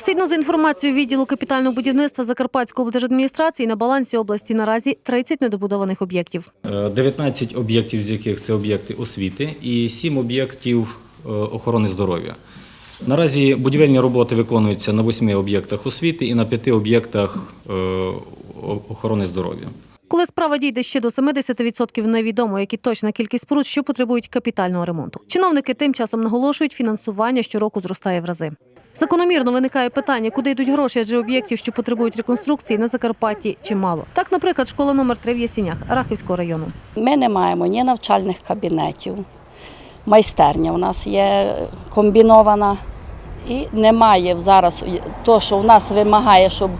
Згідно з інформацією відділу капітального будівництва Закарпатської облдержадміністрації на балансі області наразі 30 недобудованих об'єктів. Е, 19 об'єктів, з яких це об'єкти освіти, і 7 об'єктів е, охорони здоров'я. Наразі будівельні роботи виконуються на 8 об'єктах освіти і на 5 об'єктах е, охорони здоров'я. Коли справа дійде ще до 70% невідомо, які точна кількість споруд, що потребують капітального ремонту. Чиновники тим часом наголошують, фінансування щороку зростає в рази. Закономірно виникає питання, куди йдуть гроші, адже об'єктів, що потребують реконструкції на Закарпатті, чимало. Так, наприклад, школа номер 3 в Ясінях Рахівського району. Ми не маємо ні навчальних кабінетів, майстерня у нас є комбінована. І немає зараз то, що в нас вимагає, щоб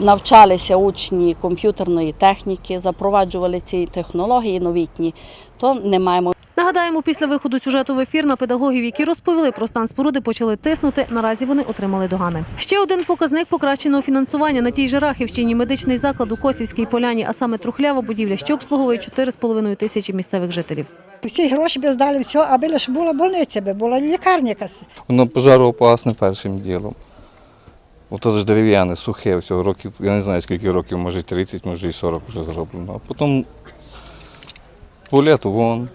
навчалися учні комп'ютерної техніки, запроваджували ці технології новітні, то не маємо. Нагадаємо, після виходу сюжету в ефір на педагогів, які розповіли про стан споруди, почали тиснути. Наразі вони отримали догани. Ще один показник покращеного фінансування на тій же Рахівщині. Медичний заклад у Косівській поляні, а саме трухлява будівля, що обслуговує 4,5 тисячі місцевих жителів. Всі гроші би здали все, аби лише була больниця, би була лікарня якась. Воно пожароопасне першим ділом. Ото ж дерев'яне, сухе, все, років, я не знаю скільки років, може 30, може і 40 вже зроблено. А потім туалет вон,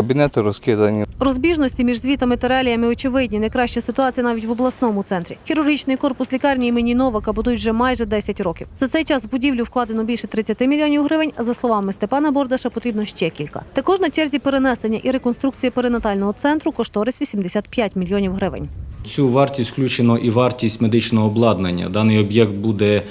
кабінети розкидані. Розбіжності між звітами та реаліями очевидні. Не краща ситуація навіть в обласному центрі. Хірургічний корпус лікарні імені Новака будують вже майже 10 років. За цей час в будівлю вкладено більше 30 мільйонів гривень. А за словами Степана Бордаша, потрібно ще кілька. Також на черзі перенесення і реконструкція перинатального центру кошторис 85 мільйонів гривень. Цю вартість включено і вартість медичного обладнання. Даний об'єкт буде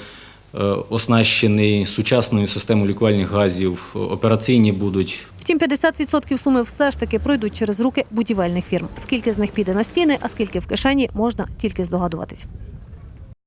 оснащений сучасною системою лікувальних газів, операційні будуть Втім, 50% суми все ж таки пройдуть через руки будівельних фірм. Скільки з них піде на стіни, а скільки в кишені, можна тільки здогадуватись.